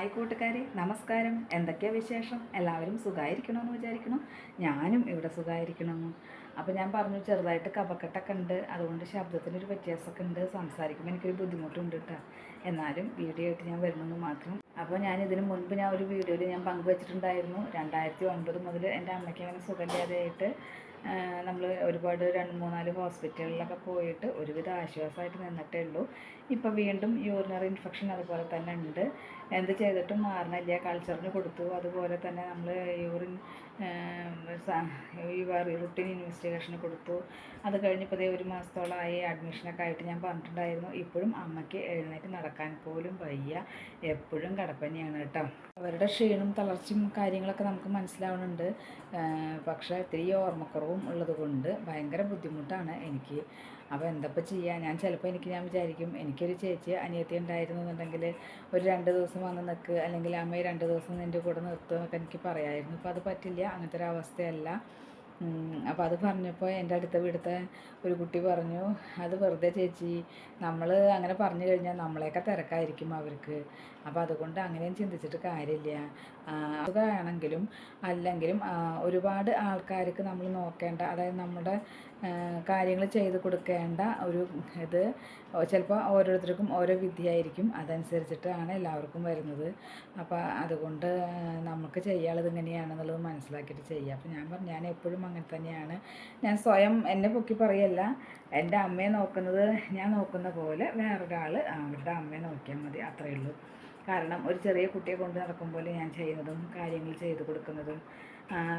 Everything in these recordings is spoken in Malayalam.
ഹായ് കൂട്ടുകാരി നമസ്കാരം. എന്തൊക്കെയാ വിശേഷം? എല്ലാവരും സുഖമായിരിക്കണമെന്ന് വിചാരിക്കണം ഞാനും ഇവിടെ സുഖമായിരിക്കണമെന്ന് അപ്പോൾ ഞാൻ പറഞ്ഞു ചെറുതായിട്ട് കപക്കെട്ടൊക്കെ ഉണ്ട്. അതുകൊണ്ട് ശബ്ദത്തിനൊരു വ്യത്യാസമൊക്കെ ഉണ്ട്. സംസാരിക്കുമ്പോൾ എനിക്കൊരു ബുദ്ധിമുട്ടുണ്ട് കേട്ടോ. എന്നാലും വീഡിയോ ആയിട്ട് ഞാൻ വരുന്നെന്ന് മാത്രം. അപ്പോൾ ഞാൻ ഇതിന് മുൻപ് ഞാൻ ഒരു വീഡിയോയിൽ ഞാൻ പങ്കുവച്ചിട്ടുണ്ടായിരുന്നു. രണ്ടായിരത്തി ഒൻപത് മുതൽ എന്റെ അമ്മയ്ക്ക് അങ്ങനെ സുഖമില്ലാതെയായിട്ട് നമ്മൾ ഒരുപാട് രണ്ട് മൂന്നാൽ ഹോസ്പിറ്റലിലൊക്കെ പോയിട്ട് ഒരുവിധ ആശ്വാസമായിട്ട് നിന്നിട്ടേ ഉള്ളൂ ഇപ്പോൾ വീണ്ടും യൂറിനറി ഇൻഫെക്ഷൻ അതുപോലെ തന്നെ ഉണ്ട്. എന്ത് ചെയ്തിട്ടും മാറണില്ല. കൾച്ചറിന് കൊടുത്തു. അതുപോലെ തന്നെ നമ്മൾ യൂറിൻ റുട്ടീൻ ഇൻവെസ്റ്റിഗേഷന് കൊടുത്തു. അത് കഴിഞ്ഞപ്പോൾ ഒരു മാസത്തോളമായി അഡ്മിഷനൊക്കെ ആയിട്ട് ഞാൻ പറഞ്ഞിട്ടുണ്ടായിരുന്നു. ഇപ്പോഴും അമ്മയ്ക്ക് എഴുന്നേറ്റ് നടക്കാൻ പോലും വയ്യ. എപ്പോഴും കടപ്പനിയാണ് കേട്ടോ. അവരുടെ ക്ഷീണം തളർച്ചയും കാര്യങ്ങളൊക്കെ നമുക്ക് മനസ്സിലാവുന്നുണ്ട്. പക്ഷേ ഇത്തിരി ഓർമ്മക്കുറവും ഉള്ളത് കൊണ്ട് ഭയങ്കര ബുദ്ധിമുട്ടാണ് എനിക്ക്. അപ്പോൾ എന്തപ്പോൾ ചെയ്യുക ഞാൻ ചിലപ്പോൾ എനിക്ക് ഞാൻ വിചാരിക്കും എനിക്കൊരു ചേച്ചി അനിയത്തി ഉണ്ടായിരുന്നു എന്നുണ്ടെങ്കിൽ ഒരു രണ്ട് ദിവസം വന്ന് നിൽക്ക് അല്ലെങ്കിൽ അമ്മയെ രണ്ട് ദിവസം നിന്റെ കൂടെ നിർത്തുക എന്നൊക്കെ എനിക്ക് പറയായിരുന്നു. അപ്പോൾ അത് പറ്റില്ല അങ്ങനത്തെ ഒരു അവസ്ഥയല്ല. അപ്പോൾ അത് പറഞ്ഞപ്പോൾ എന്റെ അടുത്ത വീടത്തെ ഒരു കുട്ടി പറഞ്ഞു അത് വെറുതെ ചേച്ചി നമ്മൾ അങ്ങനെ പറഞ്ഞു കഴിഞ്ഞാൽ നമ്മളെയൊക്കെ തിരക്കായിരിക്കും അവർക്ക്. അപ്പോൾ അതുകൊണ്ട് അങ്ങനെയും ചിന്തിച്ചിട്ട് കാര്യമില്ല. അസുഖമാണെങ്കിലും അല്ലെങ്കിലും ഒരുപാട് ആൾക്കാർക്ക് നമ്മൾ നോക്കേണ്ട അതായത് നമ്മുടെ കാര്യങ്ങൾ ചെയ്ത് കൊടുക്കേണ്ട ഒരു ഇത് ചിലപ്പോൾ ഓരോരുത്തർക്കും ഓരോ വിദ്യയായിരിക്കും അതനുസരിച്ചിട്ടാണ് എല്ലാവർക്കും വരുന്നത്. അപ്പോൾ അതുകൊണ്ട് നമുക്ക് ചെയ്യാനുള്ളത് ഇങ്ങനെയാണെന്നുള്ളത് മനസ്സിലാക്കിയിട്ട് ചെയ്യുക അപ്പോൾ ഞാൻ പറഞ്ഞു ഞാൻ എപ്പോഴും അങ്ങനെ തന്നെയാണ്. ഞാൻ സ്വയം എന്നെ പൊക്കി പറയല്ല. എന്റെ അമ്മയെ നോക്കുന്നത് ഞാൻ നോക്കുന്ന പോലെ വേറൊരാൾ അവരുടെ അമ്മയെ നോക്കിയാൽ മതി. അത്രയേ ഉള്ളൂ. കാരണം ഒരു ചെറിയ കുട്ടിയെ കൊണ്ട് നടക്കുമ്പോൾ ഞാൻ ചെയ്യുന്നതും കാര്യങ്ങൾ ചെയ്തു കൊടുക്കുന്നതും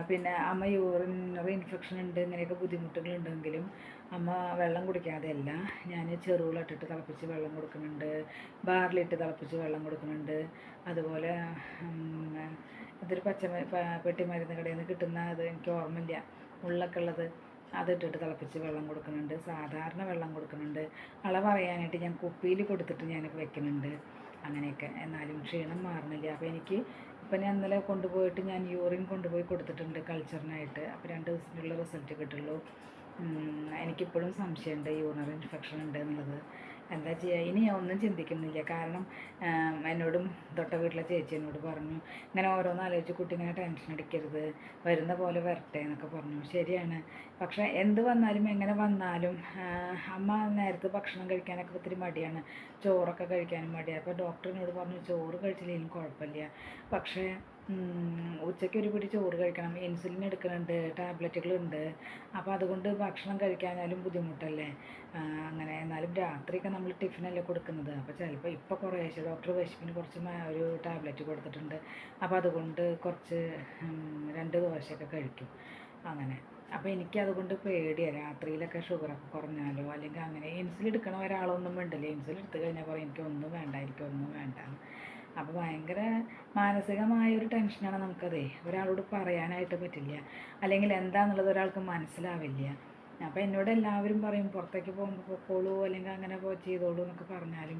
പിന്നെ അമ്മ യൂറിനറി ഇൻഫെക്ഷൻ ഉണ്ട് ഇങ്ങനെയൊക്കെ ബുദ്ധിമുട്ടുകളുണ്ടെങ്കിലും അമ്മ വെള്ളം കുടിക്കാതെയല്ല ഞാൻ ചെറുവിലിട്ടിട്ട് തിളപ്പിച്ച് വെള്ളം കൊടുക്കുന്നുണ്ട് ബാറിലിട്ട് തിളപ്പിച്ച് വെള്ളം കൊടുക്കുന്നുണ്ട്. അതുപോലെ ഇതൊരു പച്ച പെട്ടി മരുന്ന് കടയിൽ നിന്ന് കിട്ടുന്ന അത് എനിക്ക് ഓർമ്മയില്ല. ഉള്ളൊക്കെ ഉള്ളത് അതിട്ടിട്ട് തിളപ്പിച്ച് വെള്ളം കൊടുക്കുന്നുണ്ട്. സാധാരണ വെള്ളം കൊടുക്കുന്നുണ്ട്. അളവറിയാനായിട്ട് ഞാൻ കുപ്പിയിൽ കൊടുത്തിട്ട് ഞാൻ വെക്കുന്നുണ്ട്. അങ്ങനെയൊക്കെ. എന്നാലും ക്ഷീണം മാറുന്നില്ല അപ്പോൾ എനിക്ക് ഇപ്പം ഞാൻ ഇന്നലെ കൊണ്ടുപോയിട്ട് ഞാൻ യൂറിൻ കൊണ്ടുപോയി കൊടുത്തിട്ടുണ്ട് കൾച്ചറിനായിട്ട് അപ്പോൾ രണ്ട് ദിവസത്തിനുള്ള റിസൾട്ട് കിട്ടുള്ളൂ. എനിക്കിപ്പോഴും സംശയമുണ്ട് യൂറിനറി ഇൻഫെക്ഷൻ ഉണ്ട് എന്നുള്ളത്. എന്താ ചെയ്യുക ഇനി ഞാൻ ഒന്നും ചിന്തിക്കുന്നില്ല. കാരണം എന്നോടും തൊട്ട വീട്ടിലെ ചേച്ചി എന്നോട് പറഞ്ഞു ഇങ്ങനെ ഓരോന്ന് ആലോചിച്ച് കുട്ടി ഇങ്ങനെ ടെൻഷൻ അടിക്കരുത്. വരുന്ന പോലെ വരട്ടെ എന്നൊക്കെ പറഞ്ഞു. ശരിയാണ്. പക്ഷേ എന്ത് വന്നാലും എങ്ങനെ വന്നാലും അമ്മ നേരത്തെ ഭക്ഷണം കഴിക്കാനൊക്കെ ഒത്തിരി മടിയാണ്. ചോറൊക്കെ കഴിക്കാനും മടിയാണ് അപ്പോൾ ഡോക്ടറിനോട് പറഞ്ഞു ചോറ് കഴിച്ചില്ലെങ്കിലും കുഴപ്പമില്ല. പക്ഷേ ഉച്ചയ്ക്ക് ഒരു പിടി ചോറ് കഴിക്കണം. ഇൻസുലിൻ എടുക്കുന്നുണ്ട് ടാബ്ലറ്റുകളുണ്ട്. അപ്പോൾ അതുകൊണ്ട് ഭക്ഷണം കഴിക്കാനാലും ബുദ്ധിമുട്ടല്ലേ? അങ്ങനെ എന്നാലും രാത്രിയൊക്കെ നമ്മൾ ടിഫിനല്ലേ കൊടുക്കുന്നത്. അപ്പോൾ ചിലപ്പോൾ ഇപ്പോൾ കുറേശ്ശെ ഡോക്ടർ വിശപ്പിന് കുറച്ച് ഒരു ടാബ്ലറ്റ് കൊടുത്തിട്ടുണ്ട്. അപ്പോൾ അതുകൊണ്ട് കുറച്ച് രണ്ട് ദോശയൊക്കെ കഴിക്കും. അങ്ങനെ. അപ്പോൾ എനിക്ക് അതുകൊണ്ട് പേടിയാണ് രാത്രിയിലൊക്കെ ഷുഗറൊക്കെ കുറഞ്ഞാലോ? അല്ലെങ്കിൽ അങ്ങനെ ഇൻസുലിൻ എടുക്കണ ഒരാളൊന്നും വേണ്ടില്ല ഇൻസുലിൻ എടുത്തു കഴിഞ്ഞാൽ പറയും എനിക്കൊന്നും വേണ്ട എനിക്കൊന്നും വേണ്ട. അപ്പോൾ ഭയങ്കര മാനസികമായ ഒരു ടെൻഷനാണ് നമുക്കതേ. ഒരാളോട് പറയാനായിട്ട് പറ്റില്ല. അല്ലെങ്കിൽ എന്താണെന്നുള്ളത് ഒരാൾക്ക് മനസ്സിലാവില്ല. അപ്പോൾ എന്നോട് എല്ലാവരും പറയും പുറത്തേക്ക് പോകുമ്പോൾ പൊക്കോളൂ അല്ലെങ്കിൽ അങ്ങനെ പോ ചെയ്തോളൂ എന്നൊക്കെ പറഞ്ഞാലും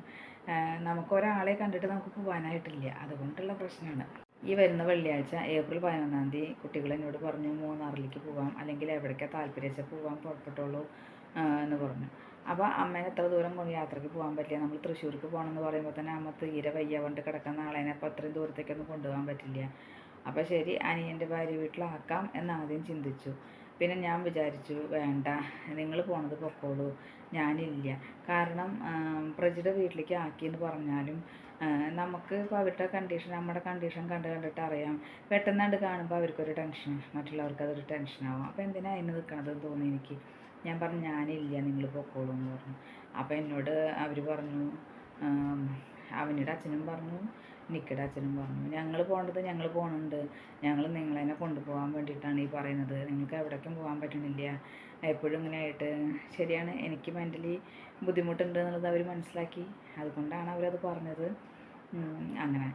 നമുക്ക് ഒരാളെ കണ്ടിട്ട് നമുക്ക് പോകാനായിട്ടില്ല അതുകൊണ്ടുള്ള പ്രശ്നമാണ്. ഈ വരുന്ന വെള്ളിയാഴ്ച ഏപ്രിൽ പതിനൊന്നാം തീയതി കുട്ടികൾ എന്നോട് പറഞ്ഞു മൂന്നാറിലേക്ക് പോകാം അല്ലെങ്കിൽ എവിടേക്കാണ് താല്പര്യം വെച്ചാൽ പോകാൻ പുറപ്പെട്ടോളൂ എന്ന് പറഞ്ഞു. അപ്പോൾ അമ്മേനെ എത്ര ദൂരം കൊണ്ട് യാത്രയ്ക്ക് പോകാൻ പറ്റില്ല. നമ്മൾ തൃശ്ശൂർക്ക് പോകണമെന്ന് പറയുമ്പോൾ തന്നെ അമ്മ തീരെ വയ്യ. കൊണ്ട് കിടക്കുന്ന ആളേനെ അപ്പോൾ അത്രയും ദൂരത്തേക്കൊന്നും കൊണ്ടുപോകാൻ പറ്റില്ല. അപ്പോൾ ശരി അനിയന്റെ ഭാര്യ വീട്ടിലാക്കാം എന്നാദ്യം ചിന്തിച്ചു. പിന്നെ ഞാൻ വിചാരിച്ചു വേണ്ട നിങ്ങൾ പോണത് പൊക്കോളൂ. ഞാനില്ല. കാരണം പ്രജിയുടെ വീട്ടിലേക്ക് ആക്കിയെന്ന് പറഞ്ഞാലും നമുക്ക് ഇപ്പോൾ അവരുടെ കണ്ടീഷൻ നമ്മുടെ കണ്ടീഷൻ കണ്ട് കണ്ടിട്ട് അറിയാം. പെട്ടെന്നാണ്ട് കാണുമ്പോൾ അവർക്കൊരു ടെൻഷൻ മറ്റുള്ളവർക്ക് അതൊരു ടെൻഷനാവും അപ്പോൾ എന്തിനാ അതിന് നിൽക്കണതെന്ന് തോന്നി എനിക്ക്. ഞാൻ പറഞ്ഞു ഞാനില്ല നിങ്ങൾ പൊക്കോളൂ എന്ന് പറഞ്ഞു. അപ്പോൾ എന്നോട് അവർ പറഞ്ഞു അവനിയുടെ അച്ഛനും പറഞ്ഞു നിക്കയുടെ അച്ഛനും പറഞ്ഞു ഞങ്ങൾ പോകേണ്ടത് ഞങ്ങൾ പോകുന്നുണ്ട് ഞങ്ങൾ നിങ്ങളെന്നെ കൊണ്ടുപോകാൻ വേണ്ടിയിട്ടാണ് ഈ പറയുന്നത്. നിങ്ങൾക്ക് എവിടേക്കും പോകാൻ പറ്റണില്ല. എപ്പോഴും ഇങ്ങനെ ആയിട്ട് ശരിയാണ്. എനിക്ക് മെന്റലി ബുദ്ധിമുട്ടുണ്ട് എന്നുള്ളത് അവർ മനസ്സിലാക്കി. അതുകൊണ്ടാണ് അവരത് പറഞ്ഞത്. അങ്ങനെ.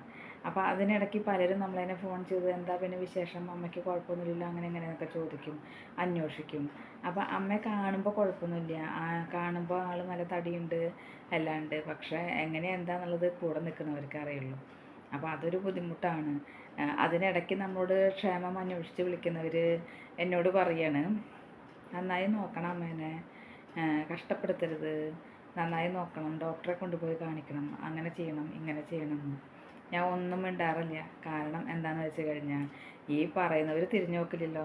അപ്പോൾ അതിനിടയ്ക്ക് പലരും നമ്മളതിനെ ഫോൺ ചെയ്ത് എന്താ പിന്നെ വിശേഷം? അമ്മയ്ക്ക് കുഴപ്പമൊന്നുമില്ല അങ്ങനെ ഇങ്ങനെയൊക്കെ ചോദിക്കും അന്വേഷിക്കും. അപ്പോൾ അമ്മയെ കാണുമ്പോൾ കുഴപ്പമൊന്നുമില്ല. കാണുമ്പോൾ ആൾ നല്ല തടിയുണ്ട് എല്ലാം ഉണ്ട് പക്ഷേ എങ്ങനെ എന്താണെന്നുള്ളത് കൂടെ നിൽക്കുന്നവർക്ക് അറിയുള്ളൂ. അപ്പോൾ അതൊരു ബുദ്ധിമുട്ടാണ്. അതിനിടയ്ക്ക് നമ്മളോട് ക്ഷേമം അന്വേഷിച്ച് വിളിക്കുന്നവർ എന്നോട് പറയാണ് നന്നായി നോക്കണം അമ്മേനെ. കഷ്ടപ്പെടുത്തരുത്. നന്നായി നോക്കണം. ഡോക്ടറെ കൊണ്ടുപോയി കാണിക്കണം. അങ്ങനെ ചെയ്യണം ഇങ്ങനെ ചെയ്യണം. ഞാൻ ഒന്നും മിണ്ടാറില്ല. കാരണം എന്താണെന്ന് വെച്ച് കഴിഞ്ഞാൽ ഈ പറയുന്നവർ തിരിഞ്ഞു നോക്കില്ലല്ലോ.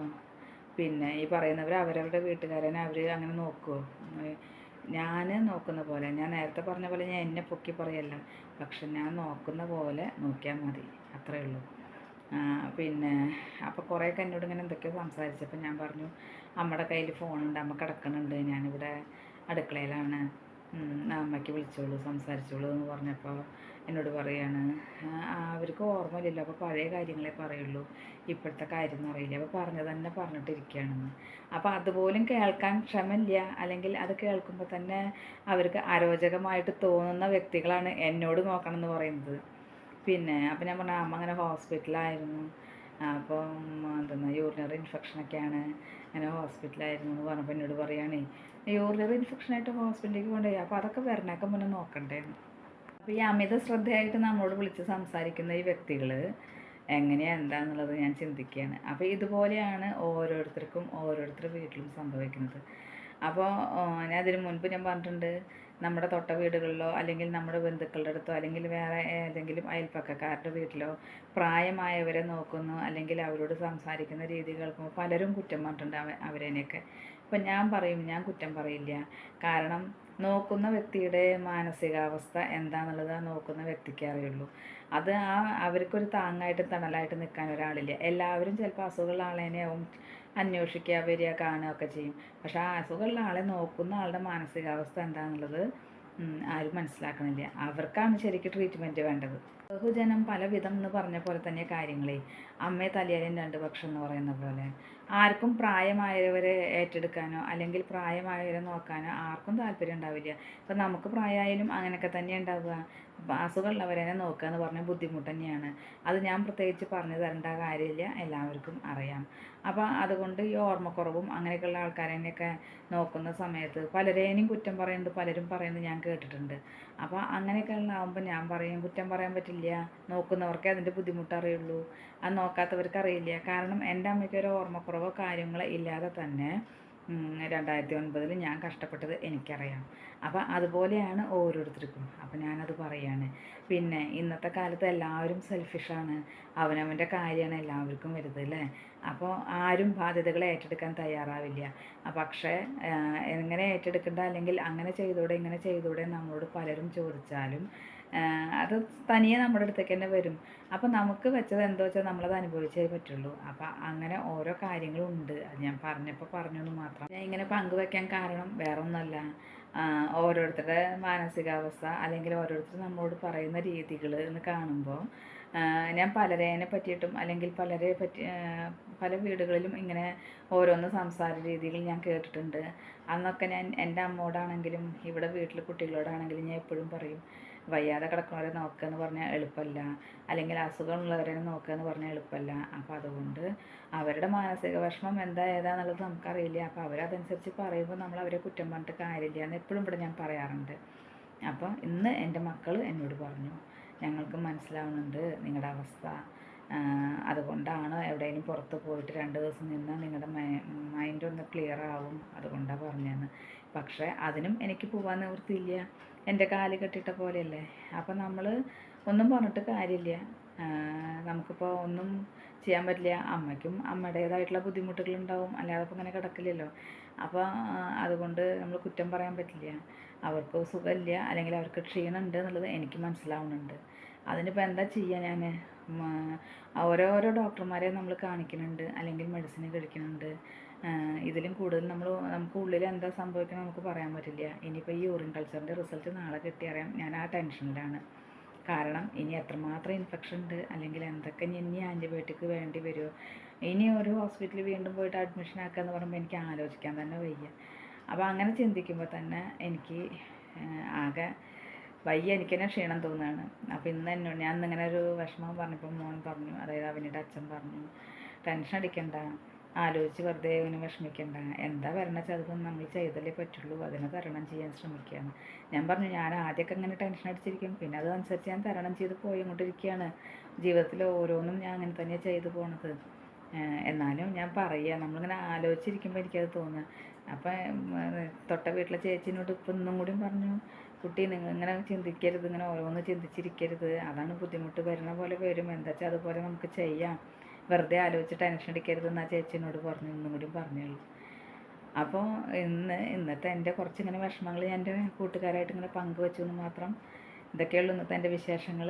പിന്നെ ഈ പറയുന്നവർ അവരവരുടെ വീട്ടുകാരനെ അവർ അങ്ങനെ നോക്കുമോ ഞാൻ നോക്കുന്ന പോലെ ഞാൻ നേരത്തെ പറഞ്ഞ പോലെ ഞാൻ എന്നെ പൊക്കി പറയല്ല. പക്ഷെ ഞാൻ നോക്കുന്ന പോലെ നോക്കിയാൽ മതി. അത്രയേ ഉള്ളൂ. പിന്നെ അപ്പോൾ കുറേയൊക്കെ എന്നോട് ഇങ്ങനെ എന്തൊക്കെയോ സംസാരിച്ചപ്പോൾ ഞാൻ പറഞ്ഞു അമ്മയുടെ കയ്യിൽ ഫോണുണ്ട്. അമ്മ കിടക്കണുണ്ട്. ഞാനിവിടെ അടുക്കളയിലാണ്. അമ്മയ്ക്ക് വിളിച്ചോളൂ സംസാരിച്ചോളൂ എന്ന് പറഞ്ഞപ്പോൾ എന്നോട് പറയാണ് "ആ, ആ, അവർക്ക് ഓർമ്മയില്ല അപ്പോൾ പഴയ കാര്യങ്ങളെ പറയുള്ളൂ ഇപ്പോഴത്തെ കാര്യം ഒന്നും അറിയില്ല അപ്പോൾ പറഞ്ഞത് തന്നെ പറഞ്ഞിട്ടിരിക്കുകയാണെന്ന്. അപ്പോൾ അതുപോലും കേൾക്കാൻ ക്ഷമയില്ല അല്ലെങ്കിൽ അത് കേൾക്കുമ്പോൾ തന്നെ അവർക്ക് അരോചകമായിട്ട് തോന്നുന്ന വ്യക്തികളാണ് എന്നോട് നോക്കണം എന്ന് പറയുന്നത്. പിന്നെ അപ്പം ഞാൻ പറഞ്ഞു അമ്മ അങ്ങനെ ഹോസ്പിറ്റലായിരുന്നു അപ്പം എന്താണ് യൂറിനറി ഇൻഫെക്ഷനൊക്കെയാണ് അങ്ങനെ ഹോസ്പിറ്റലായിരുന്നു എന്ന് പറഞ്ഞപ്പോൾ എന്നോട് പറയുകയാണേ യൂറിനറി ഇൻഫെക്ഷനായിട്ട് ഹോസ്പിറ്റലിലേക്ക് കൊണ്ടുപോയി. അപ്പോൾ അതൊക്കെ വരണേക്കെ മുന്നേ നോക്കണ്ടേന്ന്. അപ്പോൾ ഈ അമിത ശ്രദ്ധയായിട്ട് നമ്മളോട് വിളിച്ച് സംസാരിക്കുന്ന ഈ വ്യക്തികൾ എങ്ങനെയാണ് എന്താണെന്നുള്ളത് ഞാൻ ചിന്തിക്കുകയാണ് അപ്പോൾ ഇതുപോലെയാണ് ഓരോരുത്തർക്കും ഓരോരുത്തരുടെ വീട്ടിലും സംഭവിക്കുന്നത്. അപ്പോൾ ഞാൻ അതിന് മുൻപ് ഞാൻ പറഞ്ഞിട്ടുണ്ട് നമ്മുടെ തൊട്ട വീടുകളിലോ അല്ലെങ്കിൽ നമ്മുടെ ബന്ധുക്കളുടെ അടുത്തോ അല്ലെങ്കിൽ വേറെ ഏതെങ്കിലും അയൽപ്പക്കക്കാരുടെ വീട്ടിലോ പ്രായമായവരെ നോക്കുന്നു അല്ലെങ്കിൽ അവരോട് സംസാരിക്കുന്ന രീതി കേൾക്കുമ്പോൾ പലരും കുറ്റം പറഞ്ഞിട്ടുണ്ട് അവ അവരേനെയൊക്കെ. അപ്പം ഞാൻ പറയും ഞാൻ കുറ്റം പറയില്ല. കാരണം നോക്കുന്ന വ്യക്തിയുടെ മാനസികാവസ്ഥ എന്താണെന്നുള്ളത് നോക്കുന്ന വ്യക്തിക്കേ അറിയുള്ളൂ. അത് ആ അവർക്കൊരു താങ്ങായിട്ട് തണലായിട്ട് നിൽക്കാൻ ഒരാളില്ല. എല്ലാവരും ചിലപ്പോൾ അസുഖമുള്ള ആളേനെയാവും അന്വേഷിക്കുക വരിക കാണുക ഒക്കെ ചെയ്യും. പക്ഷെ ആ അസുഖമുള്ള ആളെ നോക്കുന്ന ആളുടെ മാനസികാവസ്ഥ എന്താണെന്നുള്ളത് ആരും മനസ്സിലാക്കണില്ല. അവർക്കാണ് ശരിക്കും ട്രീറ്റ്മെന്റ് വേണ്ടത്. ബഹുജനം പലവിധം എന്ന് പറഞ്ഞ പോലെ തന്നെ കാര്യങ്ങളെ. അമ്മയെ തലയാലും രണ്ട് പക്ഷം എന്ന് പറയുന്ന പോലെ. ആർക്കും പ്രായമായവരെ ഏറ്റെടുക്കാനോ അല്ലെങ്കിൽ പ്രായമായവരെ നോക്കാനോ ആർക്കും താല്പര്യം ഉണ്ടാവില്ല. ഇപ്പം നമുക്ക് പ്രായമായാലും അങ്ങനെയൊക്കെ തന്നെ ഉണ്ടാവുക. അപ്പം അസുഖമുള്ളവരെ നോക്കുക എന്ന് പറഞ്ഞാൽ ബുദ്ധിമുട്ട് തന്നെയാണ്. അത് ഞാൻ പ്രത്യേകിച്ച് പറഞ്ഞു തരേണ്ട കാര്യമില്ല. എല്ലാവർക്കും അറിയാം. അപ്പോൾ അതുകൊണ്ട് ഈ ഓർമ്മക്കുറവും അങ്ങനെയൊക്കെയുള്ള ആൾക്കാരെന്നെയൊക്കെ നോക്കുന്ന സമയത്ത് പലരേനും കുറ്റം പറയുന്നത് പലരും പറയുന്നത് ഞാൻ കേട്ടിട്ടുണ്ട്. അപ്പോൾ അങ്ങനെയൊക്കെ ഉണ്ടാകുമ്പോൾ ഞാൻ പറയും കുറ്റം പറയാൻ പറ്റില്ല. നോക്കുന്നവർക്കേ അതിന്റെ ബുദ്ധിമുട്ട് അറിയുള്ളൂ അത് നോക്കാത്തവർക്ക് അറിയില്ല കാരണം എന്റെ അമ്മയ്ക്ക് ഒരു ഓർമ്മക്കുറവോ കാര്യങ്ങളോ ഇല്ലാതെ തന്നെ രണ്ടായിരത്തി ഒൻപതിൽ ഞാൻ കഷ്ടപ്പെട്ടത് എനിക്കറിയാം. അപ്പോൾ അതുപോലെയാണ് ഓരോരുത്തർക്കും. അപ്പോൾ ഞാനത് പറയാണ്. പിന്നെ ഇന്നത്തെ കാലത്ത് എല്ലാവരും സെൽഫിഷാണ് അവനവന്റെ കാര്യമാണ് എല്ലാവർക്കും വരുന്നത് അല്ലേ അപ്പോൾ ആരും ബാധ്യതകൾ ഏറ്റെടുക്കാൻ തയ്യാറാവില്ല. പക്ഷേ എങ്ങനെ ഏറ്റെടുക്കേണ്ട? അല്ലെങ്കിൽ അങ്ങനെ ചെയ്തൂടെ ഇങ്ങനെ ചെയ്തൂടെ നമ്മളോട് പലരും ചോദിച്ചാലും അത് തനിയെ നമ്മുടെ അടുത്തേക്ക് തന്നെ വരും. അപ്പോൾ നമുക്ക് വെച്ചത് എന്തോ വെച്ചാൽ നമ്മളത് അനുഭവിച്ചേ പറ്റുള്ളൂ. അപ്പോൾ അങ്ങനെ ഓരോ കാര്യങ്ങളും ഉണ്ട് അത് ഞാൻ പറഞ്ഞപ്പോൾ പറഞ്ഞെന്ന് മാത്രം. ഞാൻ ഇങ്ങനെ പങ്കുവെക്കാൻ കാരണം വേറെ ഒന്നുമല്ല ആ, ഓരോരുത്തരുടെ മാനസികാവസ്ഥ അല്ലെങ്കിൽ ഓരോരുത്തർ നമ്മളോട് പറയുന്ന രീതികൾ എന്ന് കാണുമ്പോൾ ഞാൻ പലരേനെ പറ്റിയിട്ടും അല്ലെങ്കിൽ പലരെ പറ്റി പല വീടുകളിലും ഇങ്ങനെ ഓരോന്ന് സംസാര രീതികൾ ഞാൻ കേട്ടിട്ടുണ്ട്. അന്നൊക്കെ ഞാൻ എന്റെ അമ്മോടാണെങ്കിലും ഇവിടെ വീട്ടിൽ കുട്ടികളോടാണെങ്കിലും ഞാൻ എപ്പോഴും പറയും വയ്യാതെ കിടക്കുന്നവരെ നോക്കുക എന്ന് പറഞ്ഞാൽ എളുപ്പമല്ല അല്ലെങ്കിൽ അസുഖമുള്ളവരെ നോക്കുക എന്ന് പറഞ്ഞാൽ എളുപ്പമല്ല അപ്പോൾ അതുകൊണ്ട് അവരുടെ മാനസിക വിഷമം എന്താ ഏതാന്നുള്ളത് നമുക്കറിയില്ല. അപ്പോൾ അവരതനുസരിച്ച് പറയുമ്പോൾ നമ്മൾ അവരെ കുറ്റം പറഞ്ഞിട്ട് കാര്യമില്ല എന്ന് എപ്പോഴും ഇവിടെ ഞാൻ പറയാറുണ്ട്. അപ്പോൾ ഇന്ന് എന്റെ മക്കൾ എന്നോട് പറഞ്ഞു ഞങ്ങൾക്ക് മനസ്സിലാവുന്നുണ്ട് നിങ്ങളുടെ അവസ്ഥ. അതുകൊണ്ടാണ് എവിടെയെങ്കിലും പുറത്ത് പോയിട്ട് രണ്ട് ദിവസം നിന്നാൽ നിങ്ങളുടെ മൈൻഡ് ഒന്ന് ക്ലിയർ ആവും. അതുകൊണ്ടാണ് പറഞ്ഞതെന്ന് പക്ഷേ അതിനും എനിക്ക് പോകാൻ നിവൃത്തിയില്ല. എന്റെ കാൽ കെട്ടിട്ട പോലെയല്ലേ? അപ്പം നമ്മൾ ഒന്നും പറഞ്ഞിട്ട് കാര്യമില്ല. നമുക്കിപ്പോൾ ഒന്നും ചെയ്യാൻ പറ്റില്ല. അമ്മയ്ക്കും അമ്മയുടേതായിട്ടുള്ള ബുദ്ധിമുട്ടുകളുണ്ടാവും. അല്ലാതെ ഇപ്പം ഇങ്ങനെ കിടക്കില്ലല്ലോ. അപ്പോൾ അതുകൊണ്ട് നമ്മൾ കുറ്റം പറയാൻ പറ്റില്ല. അവർക്ക് സുഖമില്ല. അല്ലെങ്കിൽ അവർക്ക് ക്ഷീണമുണ്ട് എന്നുള്ളത് എനിക്ക് മനസ്സിലാവുന്നുണ്ട്. അതിനിപ്പോൾ എന്താ ചെയ്യുക ഞാൻ ഓരോരോ ഡോക്ടർമാരെ നമ്മൾ കാണിക്കുന്നുണ്ട്. അല്ലെങ്കിൽ മെഡിസിൻ കഴിക്കുന്നുണ്ട്. ഇതിലും കൂടുതൽ നമ്മൾ നമുക്ക് ഉള്ളിൽ എന്താ സംഭവിക്കുന്നത് നമുക്ക് പറയാൻ പറ്റില്ല. ഇനിയിപ്പോൾ ഈ യൂറിൻ കൾച്ചറിന്റെ റിസൾട്ട് നാളെ കിട്ടിയറിയാം ഞാൻ ആ ടെൻഷനിലാണ്. കാരണം ഇനി എത്രമാത്രം ഇൻഫെക്ഷൻ ഉണ്ട്. അല്ലെങ്കിൽ എന്തൊക്കെ ഇനി ആന്റിബയോട്ടിക് വേണ്ടി വരുമോ ഇനി ഒരു ഹോസ്പിറ്റലിൽ വീണ്ടും പോയിട്ട് അഡ്മിഷൻ ആക്കുക എന്ന് പറയുമ്പോൾ എനിക്ക് ആലോചിക്കാൻ തന്നെ വയ്യ. അപ്പോൾ അങ്ങനെ ചിന്തിക്കുമ്പോൾ തന്നെ എനിക്ക് ആകെ വയ്യ എനിക്ക് തന്നെ ക്ഷീണം തോന്നുകയാണ് അപ്പോൾ ഇന്ന് എന്നോട് ഞാൻ ഇന്നിങ്ങനെ ഒരു വിഷമം പറഞ്ഞപ്പോൾ മോൻ പറഞ്ഞു അതായത് അവനിയുടെ അച്ഛൻ പറഞ്ഞു ടെൻഷൻ അടിക്കണ്ട ആലോചിച്ച് വെറുതെ ഇങ്ങനെ വിഷമിക്കണ്ട. എന്താ വരണ അതൊന്നും നമ്മൾ ചെയ്തല്ലേ പറ്റുള്ളൂ. അതിനെ തരണം ചെയ്യാൻ ശ്രമിക്കുകയാണ്. ഞാൻ പറഞ്ഞു ഞാൻ ആദ്യമൊക്കെ ഇങ്ങനെ ടെൻഷൻ അടിച്ചിരിക്കും. പിന്നെ അതനുസരിച്ച് ഞാൻ തരണം ചെയ്ത് പോയിക്കൊണ്ടിരിക്കുകയാണ് ജീവിതത്തിൽ ഓരോന്നും ഞാൻ അങ്ങനെ തന്നെയാണ് ചെയ്തു പോണത്. എന്നാലും ഞാൻ പറയുക നമ്മളിങ്ങനെ ആലോചിച്ചിരിക്കുമ്പോൾ എനിക്കത് തോന്നുക അപ്പം തൊട്ട വീട്ടിലെ ചേച്ചിനോട് ഇപ്പം ഇന്നും കൂടിയും പറഞ്ഞു കുട്ടി നിങ്ങൾ ഇങ്ങനെ ചിന്തിക്കരുത് ഇങ്ങനെ ഓരോന്ന് ചിന്തിച്ചിരിക്കരുത്. അതാണ് ബുദ്ധിമുട്ട് വരുന്ന പോലെ വരും. എന്താ വെച്ചാൽ അതുപോലെ നമുക്ക് ചെയ്യാം. വെറുതെ ആലോചിച്ച് ടെൻഷൻ അടിക്കരുത് എന്നാ ചേച്ചിനോട് പറഞ്ഞു ഇന്നും കൂടി പറഞ്ഞുള്ളൂ. അപ്പോൾ ഇന്ന് ഇന്നത്തെ എന്റെ കുറച്ചിങ്ങനെ വിഷമങ്ങൾ ഞാൻ എന്റെ കൂട്ടുകാരായിട്ട് ഇങ്ങനെ പങ്കുവെച്ചു എന്ന് മാത്രം ഇതൊക്കെയുള്ളൂ ഇന്നത്തെ എന്റെ വിശേഷങ്ങൾ